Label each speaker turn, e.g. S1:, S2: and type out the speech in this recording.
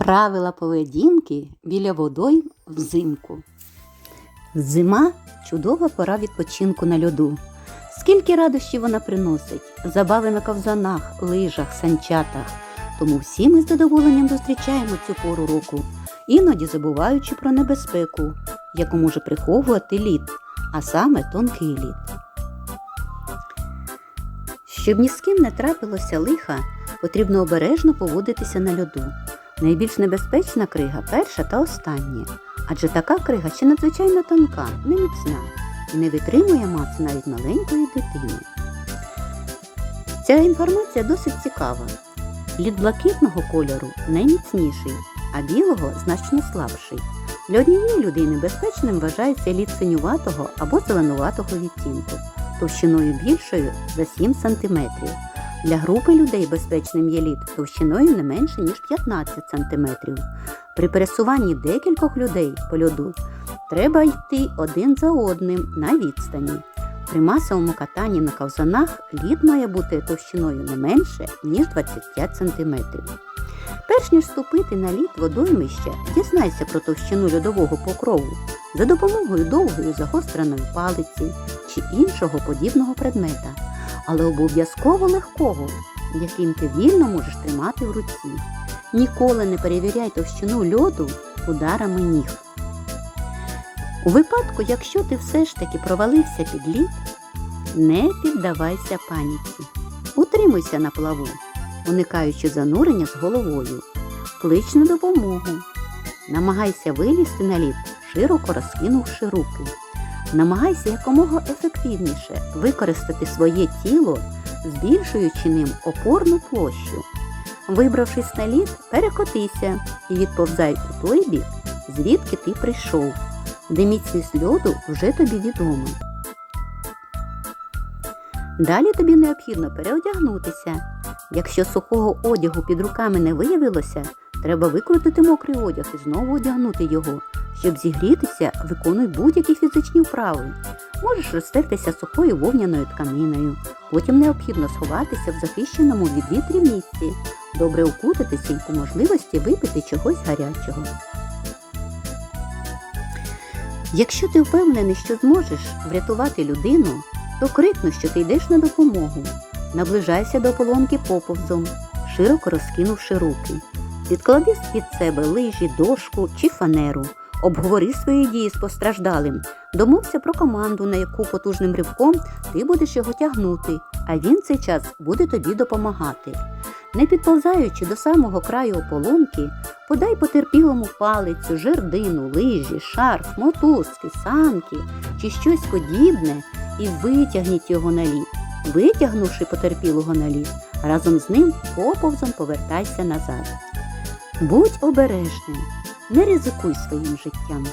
S1: Правила поведінки біля водойм взимку. Зима чудова пора відпочинку на льоду. Скільки радощів вона приносить, забави на ковзанах, лижах, санчатах. Тому всі ми з задоволенням зустрічаємо цю пору року, іноді забуваючи про небезпеку, яку може приховувати лід, а саме тонкий лід. Щоб ні з ким не трапилося лиха, потрібно обережно поводитися на льоду. Найбільш небезпечна крига перша та остання, адже така крига ще надзвичайно тонка, неміцна і не витримує маси навіть маленької дитини. Ця інформація досить цікава. Лід блакитного кольору найміцніший, а білого значно слабший. Для однієї людини безпечним вважається лід синюватого або зеленуватого відтінку, товщиною більшою за 7 см. Для групи людей безпечним є лід товщиною не менше, ніж 15 см. При пересуванні декількох людей по льоду треба йти один за одним на відстані. При масовому катанні на ковзанах лід має бути товщиною не менше, ніж 25 см. Перш ніж вступити на лід водоймища, дізнайся про товщину льодового покрову за допомогою довгої загостреної палиці чи іншого подібного предмета, але обов'язково легкого, яким ти вільно можеш тримати в руці. Ніколи не перевіряй товщину льоду ударами ніг. У випадку, якщо ти все ж таки провалився під лід, не піддавайся паніці. Утримуйся на плаву, уникаючи занурення з головою. Клич на допомогу. Намагайся вилізти на лід, широко розкинувши руки. Намагайся якомога ефективніше використати своє тіло, збільшуючи ним опорну площу. Вибравшись на лід, перекотися і відповзай у той бік, звідки ти прийшов, де міцність льоду вже тобі відома. Далі тобі необхідно переодягнутися. Якщо сухого одягу під руками не виявилося, треба викрутити мокрий одяг і знову одягнути його. Щоб зігрітися, виконуй будь-які фізичні вправи. Можеш розтертися сухою вовняною тканиною. Потім необхідно сховатися в захищеному від вітрів місці, добре укутатися і по можливості випити чогось гарячого. Якщо ти впевнений, що зможеш врятувати людину, то крикну, що ти йдеш на допомогу. Наближайся до полонки поповзом, широко розкинувши руки. Відклади від себе лижі, дошку чи фанеру. Обговори свої дії з постраждалим. Домовся про команду, на яку потужним ривком ти будеш його тягнути, а він цей час буде тобі допомагати. Не підповзаючи до самого краю ополонки, подай потерпілому палицю, жердину, лижі, шарф, мотузки, санки чи щось подібне і витягніть його на лід. Витягнувши потерпілого на лід, разом з ним поповзом повертайся назад. Будь обережним, не ризикуй своїм життям.